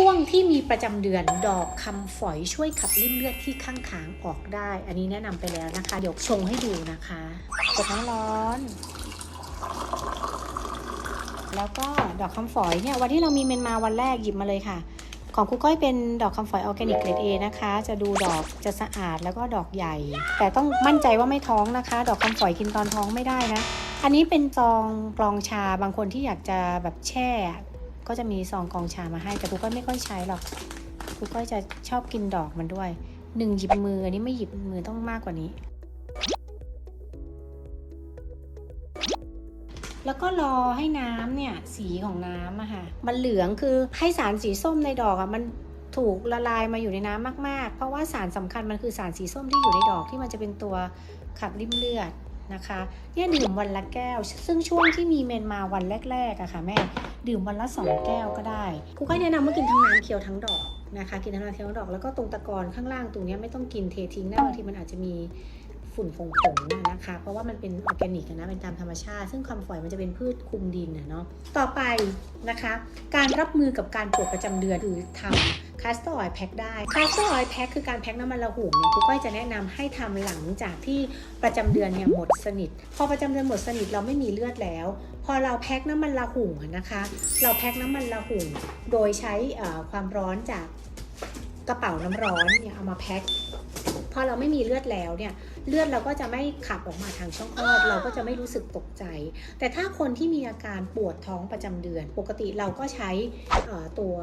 ช่วงที่มีประจำเดือนดอกคำฝอยช่วยขับริ่มเลือดที่ข้างขางออกได้ อันนี้แนะนำไปแล้วนะคะ เดี๋ยวชงให้ดูนะคะกดน้ำร้อน แล้วก็ดอกคำฝอยเนี่ยวันที่เรามีเมนมาวันแรกหยิบมาเลยค่ะ ของครูก้อยเป็นดอกคำฝอยออร์แกนิกเกรด A นะคะ จะดูดอกจะสะอาดแล้วก็ดอกใหญ่ แต่ต้องมั่นใจว่าไม่ท้องนะคะ ดอกคำฝอยกินตอนท้องไม่ได้นะอันนี้เป็นซองกรองชาบางคนที่อยากจะแบบแช่ ก็จะมีซองกองชามาให้ แต่ครูก้อยไม่ค่อยใช้หรอกครูก้อยจะชอบกินดอกมันด้วยหนึ่งหยิบมืออันนี้ไม่หยิบมือต้องมากกว่านี้ แล้วก็รอให้น้ำเนี่ยสีของน้ำอะค่ะมันเหลืองคือให้สารสีส้มในดอกอะมันถูกละลายมาอยู่ในน้ำมาก ๆ เพราะว่าสารสำคัญมันคือสารสีส้มที่อยู่ในดอกที่มันจะเป็นตัวขับริ่มเลือด นะคะเนี่ยดื่มวันละแก้ว ซึ่งช่วงที่มีเมนมาวันแรกๆอะค่ะแม่ดื่มวันละสองแก้วก็ได้ครูก็แนะนำว่ากินทั้งน้ำเคียวทั้งดอกนะคะ กินทั้งน้ำเคียวทั้งดอกแล้วก็ตรงตะกอนข้างล่างตรงนี้ไม่ต้องกินเททิ้งได้บางทีมันอาจจะมี ฝุ่นผงผงๆนะคะ เพราะว่ามันเป็นออร์แกนิกนะเป็นตามธรรมชาติ ซึ่งคำฝอยมันจะเป็นพืชคลุมดินอะเนาะต่อไปนะคะ การรับมือกับการปวดประจำเดือนคือทำคาสตอร์ออยแพ็คได้คาสตอร์ออยแพ็คคือการแพ็คน้ำมันระหุ่มเนี่ยครูก้อยจะแนะนำให้ทำหลังจากที่ประจำเดือนเนี่ยหมดสนิท พอประจำเดือนหมดสนิทเราไม่มีเลือดแล้ว พอเราแพ็คน้ำมันระหุ่มอะนะคะ เราแพ็คน้ำมันระหุ่มโดยใช้ความร้อนจากกระเป๋าน้ำร้อนเนี่ยเอามาแพ็คพอเราไม่มีเลือดแล้วเนี่ย เลือดเราก็จะไม่ขับออกมาทางช่องคลอด เราก็จะไม่รู้สึกตกใจ แต่ถ้าคนที่มีอาการปวดท้องประจำเดือน ปกติเราก็ใช้ตัว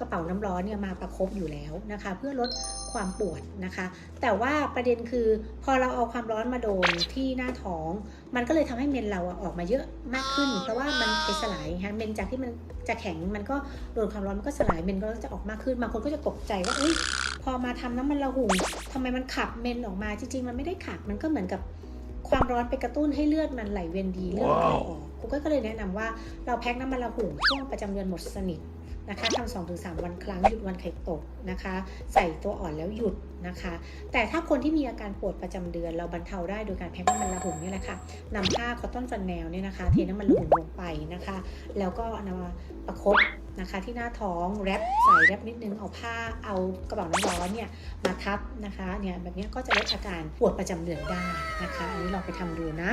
กระเป๋าน้ำร้อนเนี่ยมาประคบอยู่แล้วนะคะ เพื่อลด ความปวดนะคะ แต่ว่าประเด็นคือพอเราเอาความร้อนมาโดนที่หน้าท้อง มันก็เลยทำให้เมนเราออกมาเยอะมากขึ้น เพราะว่ามันไปสลายฮะเมนจากที่มันจะแข็งมันก็โดนความร้อนมันก็สลายเมนก็จะออกมากขึ้นบางคนก็จะตกใจว่าเอ้ยพอมาทำน้ำมันระหุ่งทำไมมันขับเมนออกมาจริงๆ มันไม่ได้ขับมันก็เหมือนกับ ความร้อนไปกระตุ้นให้เลือดมันไหลเวียนดีเลือดมันไหลออกกูก็เลยแนะนำว่าเราแพ็คน้ำมันระหุ่มช่วงประจำเดือนหมดสนิทนะคะทำสองถึงสามวันครั้งหยุดวันไข่ตกนะคะ ใส่ตัวอ่อนแล้วหยุดนะคะ แต่ถ้าคนที่มีอาการปวดประจำเดือนเราบรรเทาได้โดยการแพ็คน้ำมันระหุ่มนี่แหละค่ะนำผ้าคอตตอนฟันแนลเนี่ยนะคะ เทน้ำมันระหุ่มลงไปนะคะ แล้วก็นำมาประคบ นะคะ ที่หน้าท้องแรปใส่แรปนิดนึงเอาผ้าเอากระเป๋าน้ำร้อนเนี่ยมาทับนะคะเนี่ยแบบนี้ก็จะลดอาการปวดประจำเดือนได้นะคะ อันนี้ลองไปทำดูนะ